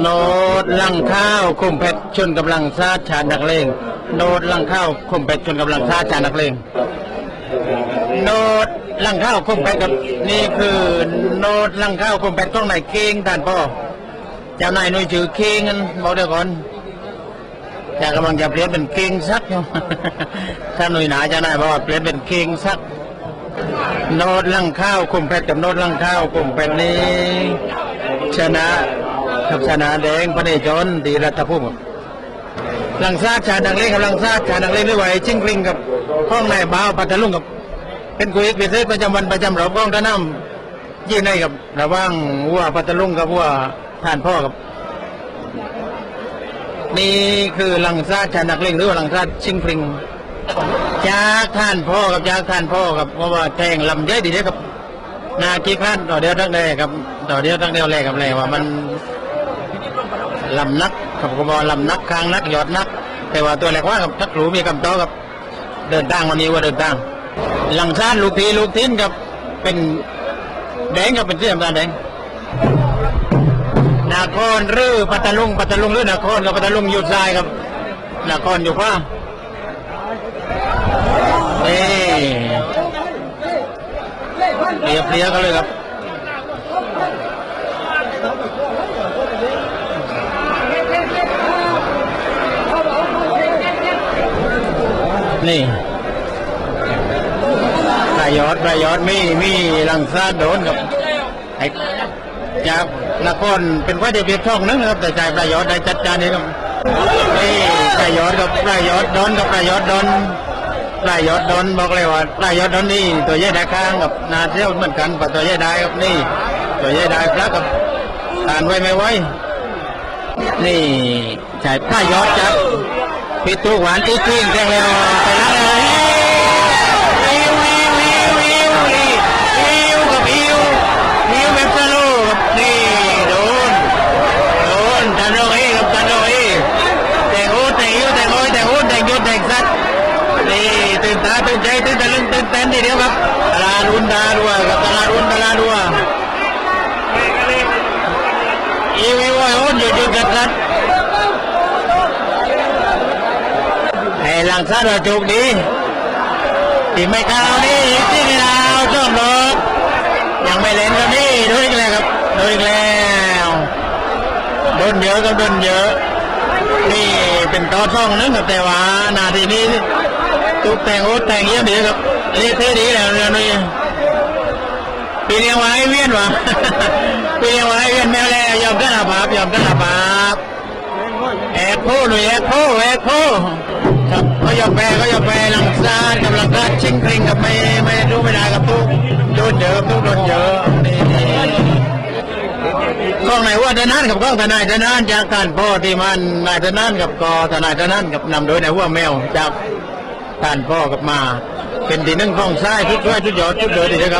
โนดลังข้าวคุมเพชรชนกำลังซาชานักเลงโนดลังข้าวคุมเพชรชนกำลังซาชานักเลงโนดลังข้าวคุมเพชรกับนี่คือโนดลังข้าวคุมเพชรของนายเก่งท่านพ่อเจ้านายหน่วยชื่อเก่งกันบอกเดี๋ยวก่อนจะกำลังจะเปลี่ยนเป็นเก่งซักถ้าหน่วยหนาเจ้านายบอกว่าเปลี่ยนเป็นเก่งซักโนดลังข้าวคุมเพชรกับโนดลังข้าวคุมเพชรนี้ชนะ กับชนะแดงพระเนจรดีรัตภูมิลังซาชาดังเล่กับลังซาชาดังเล่ด้วยไหวชิงกริงกับข้องนายบ่าวปัตตลุงกับ เป็นคุยพิเศษประจำวันประจำรอบกองท่าน้ำยี่ในกับระว่างวัวปัตตลุงกับวัวท่านพ่อกับ นี่คือลังซาชาดังเล่หรือว่าลังซาดชิงกริงจากท่านพ่อกับจากท่านพ่อกับเพราะว่าแทงลำเยอะดีเด้อครับนาคีคลาดต่อเดียวทั้งแรกครับต่อเดียวทั้งเดียวแรกกับแรกว่ามัน ลำนักครับกบอกลำนักคางนักยอดนัก แต่ว่าตัวแรกว่ากับทักหรูมีคำตอบกับเดินทางวันนี้ว่าเดินทางหลังชาติลูกทีลูกทิ้นกับเป็นแดงกับเป็นเสื้อมตาแดงนาครหรือปัตตลุงปัตตลุงรือนาครกับปัตตลุงอยู่ซ้ายครับนาครอยู่ขวานี่เรียบเรียกันเลยครับ นี่ประยชน์ประยชน์มีมีลังซาโดนกับไอ้จากนครเป็นว่าจะเพียรช่องนึงนะครับ แต่ใจประยชน์ได้จัดการนี่ครับนี่ประยชน์กับประยชน์โดนกับประยชน์โดนประยชน์โดนบอกเลยว่าประยชน์โดนนี่ตัวแย่ได้ข้างกับนาเที่ยวเหมือนกันกับตัวแย่ได้ครับนี่ ตัวแย่ได้พระกับทานไว้ไม่ไว้ นี่ใช่ประโยชน์จับ พิตูหวานอีกทีแข่งแล้วไปแล้วเลยอิวอิวอิวอิวอิวกับอิวอิวแบบสโลว์กับนี่โดนโดนทันโรเอกับทันโรเอแต่โอ้แต่อิวแต่โอ้แต่โอ้แต่ยศแต่สัตว์นี่ตื่นตาตื่นใจตื่นตะลึงตื่นเต้นทีเดียวครับตลาดอุ่นตาดัวกับตลาดอุ่นตลาดดัวอิวอิวโอ้ยหยุดหยุดกัดสัตว์ ไอ้ หลังซาดจุกดีที่ไม่เข้านี่ที่นี่เราชอบรถยังไม่เล่นกันนี่ดูอีกแล้วครับดูอีกแล้วโดนเยอะก็โดนเยอะ นี่เป็นต่อช่องนึงครับแต่ว่านาทีนี้ตุกแต่งโอ๊ตแต่งเยอะดีครับเละเทะดีแล้วเรื่องนี้ปีเลี้ยงไว้เวียนวะปีเลี้ยงไว้เวียนแมวแล้วยอมกันอาภาพยอมกันอาภาพแอกโพหน่อยแอกโพแอกโพ ครับก็ยอมแพ้ก็ยอมแพ้หลังซานกับหลังซานชิงคริงกับไม่ไม่รู้ไม่ได้กับทุกโดนเยอะทุกโดนเยอะนี่กล้องไหนว่าทนานกับกล้องทนายทนานจากท่านพ่อที่มันนายทนานกับกอทนายทนานกับนำโดยนายหัวแมวจากท่านพ่อกับมา เป็นที่นึ่งของซ้ายทุกช่วยทุกยอดทุกเดือดดีนะครับ